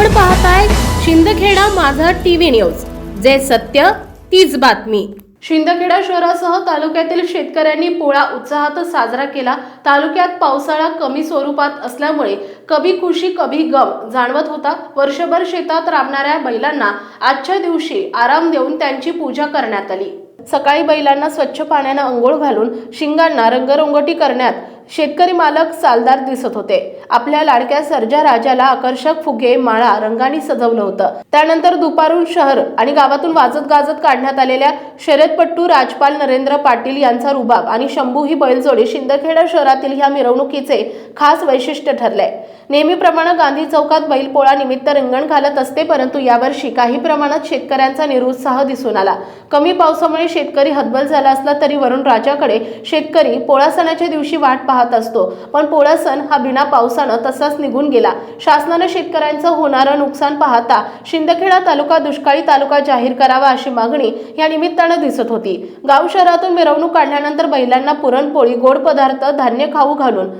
आपण पाहताय शिंदखेडा माझा टीव्ही न्यूज. जे सत्य तीच बातमी. शिंदखेडा शहरासह तालुक्यातील शेतकऱ्यांनी पोळा उत्साहात साजरा केला. तालुक्यात पावसाळा कमी स्वरूपात असल्यामुळे कभी खुशी कभी गम जाणवत होता. वर्षभर शेतात राबणाऱ्या बैलांना आजच्या दिवशी आराम देऊन त्यांची पूजा करण्यात आली. सकाळी बैलांना स्वच्छ पाण्यानं अंघोळ घालून शिंगांना रंगरंगोटी करण्यात शेतकरी मालक सालदार दिसत होते. आपल्या लाडक्या सर्जा राजाला आकर्षक फुगे माळा रंगांनी सजवलं होतं. त्यानंतर दुपारून शहर आणि गावातून वाजत गाजत काढण्यात आलेल्या शर्यतपट्टू राजपाल नरेंद्र पाटील यांचा रुबाब आणि शंभू ही बैलजोडी शिंदखेडा शहरातील ह्या मिरवणुकीचे खास वैशिष्ट्य ठरले नेहमीप्रमाणे गांधी चौकात बैलपोळा निमित्त रिंगण घालत असते परंतु यावर्षी काही प्रमाणात शेतकऱ्यांचा निरुत्साह दिसून आला. कमी पावसामुळे शेतकरी हतबल झाला असला तरी वरुण राजाकडे शेतकरी पोळा सणाच्या दिवशी वाट पाहत असतो. पण पोळा सण हा बिना पावसानं तसाच निघून गेला. शासनानं शेतकऱ्यांचं होणारं नुकसान पाहता शिंदखेडा तालुका दुष्काळी तालुका जाहीर करावा अशी मागणी या निमित्तानं दिसत होती. गाव शहरातून मिरवणूक काढल्यानंतर बैलांना पुरणपोळी गोड पदार्थ धान्य खाऊ घालून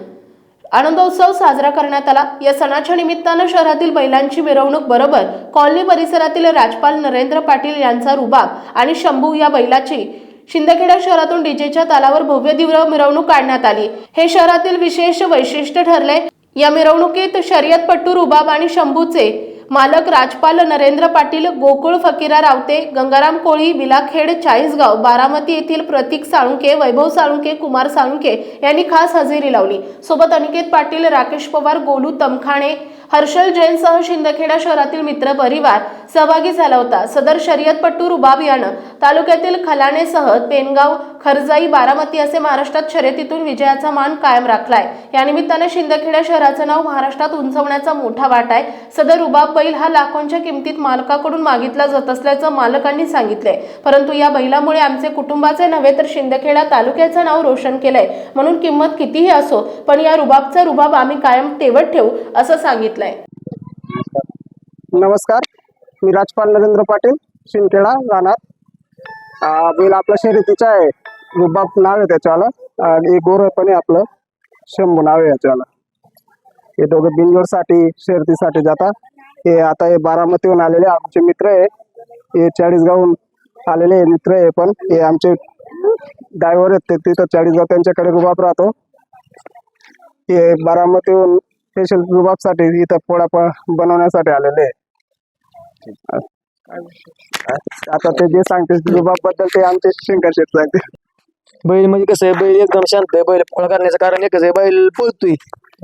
आनंदोत्सव साजरा करण्यात आला. या सणाच्या निमित्तानं शहरातील बैलांची मिरवणूक बरोबर कॉलनी परिसरातील राजपाल नरेंद्र पाटील यांचा रुबाब आणि शंभू या बैलाची शिंदखेडा शहरातून डीजेच्या तालावर भव्य दिव्य मिरवणूक काढण्यात आली. हे शहरातील विशेष वैशिष्ट्य ठरले. या मिरवणुकीत शर्यतपट्टू रुबाब आणि शंभूचे मालक राजपाल नरेंद्र पाटील गोकुळ फकीरा रावते गंगाराम कोळी विलाखेड चाळीसगाव बारामती येथील प्रतीक साळुंके वैभव साळुंके कुमार साळुंके यांनी खास हजेरी लावली. सोबत अनिकेत पाटील राकेश पवार गोलू तमखाणे हर्षल जैनसह शिंदखेडा शहरातील मित्र परिवार सहभागी झाला होता. सदर शर्यतपट्टू रुबाब यानं तालुक्यातील खलाणेसह पेनगाव खरजाई बारामती असे महाराष्ट्रात शर्यतीतून विजयाचा मान कायम राखलाय. यानिमित्ताने शिंदखेडा शहराचं नाव महाराष्ट्रात उंचवण्याचा मोठा वाटा आहे. सदर रुबाब बैल हा लाखोंच्या किमतीत मालकाकडून मागितला जात असल्याचं मालकांनी सांगितलंय. परंतु या बैलामुळे आमचे कुटुंबाचे नव्हे तर शिंदखेडा तालुक्याचं नाव रोशन केलंय. म्हणून किंमत कितीही असो पण या रुबाबचा रुबाब आम्ही कायम तेवत ठेवू असं सांगितलंय. नमस्कार. मी राजपाल नरेंद्र पाटील शिंदखेडा राहणार बैल आपला शर्यतीचा आहे. रुबाब नाव आहे त्याच्याला आणि गोर पण आहे आपलं. शंभू नाव आहे याच्याला हे दोघं बिनजोडसाठी शर्यतीसाठी जातात हे आता हे बारामतीहून आलेले आमचे मित्र आहे. हे चाळीसगावहून आलेले आहे मित्र आहे पण हे आमचे ड्रायव्हर आहेत. ते तिथं चाळीसगाव त्यांच्याकडे रुबाब राहतो. हे बारामतीहून स्पेशल रुबाबसाठी इथं पोळा बनवण्यासाठी आलेले आहे. आता ते जे सांगते रुबाबबद्दल ते आमचे शंकर शेठ सांगते बैल म्हणजे कसं आहे बैल एकदम शांत आहे. बैल पोळा करण्याचं कारण एकच आहे बैल पळतोय.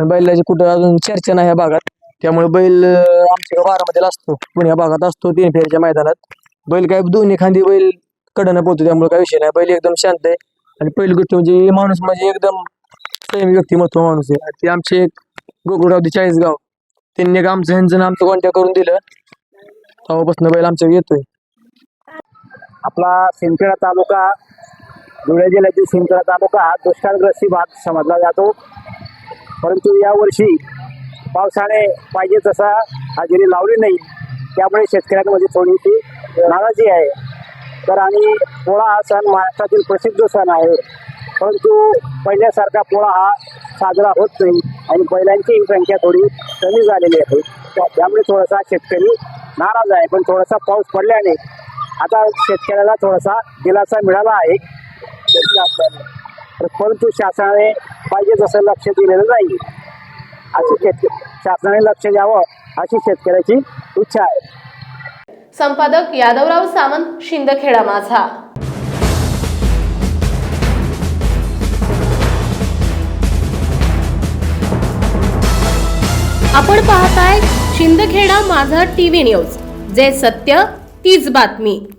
बैलाची कुठं अजून चर्चा नाही या भागात. त्यामुळे बैल आमच्या बारामतीला असतो. पुण्या भागात असतो तीन फेरीच्या मैदानात. बैल काय दोन्ही खांदी बैल कडनं पोहतो त्यामुळे काय विषय नाही. बैल एकदम शांत आहे. आणि पहिली गोष्ट म्हणजे माणूस म्हणजे एकदम संयमी व्यक्तिमत्व माणूस आहे. ते आमचे एक गोकुळरावदी चाळीसगाव. त्यांनी एक आमचं ह्यांचं आमचं कॉन्टॅक्ट करून दिलं. तेव्हापासून बैल आमच्या येतोय. आपला सिंदखेडा तालुका धुळे जिल्ह्यातील सिंदखेडा तालुका हा दुष्काळग्रस्त भाग समजला जातो. परंतु यावर्षी पावसाने पाहिजे तसा हजेरी लावली नाही. त्यामुळे शेतकऱ्यांमध्ये थोडीशी नाराजी आहे. तर आणि पोळा हा सण महाराष्ट्रातील प्रसिद्ध सण आहे. परंतु पहिल्यासारखा पोळा हा साजरा होत नाही आणि बैलांची संख्या थोडी कमी झालेली आहे. त्या- त्यामुळे थोडासा शेतकरी नाराज आहे. पण थोडासा पाऊस पडल्याने आता शेतकऱ्याला थोडासा दिलासा मिळाला आहे. तर परंतु शासनाने पाहिजे तसं लक्ष दिलेलं नाही. अशी शेतकरी शासनाने लक्ष द्यावं अशी शेतकऱ्याची इच्छा आहे. संपादक यादवराव सावंत शिंदखेडा माझा. आपण पाहताय शिंदखेडा माझा टीव्ही न्यूज जे सत्य तीच बातमी.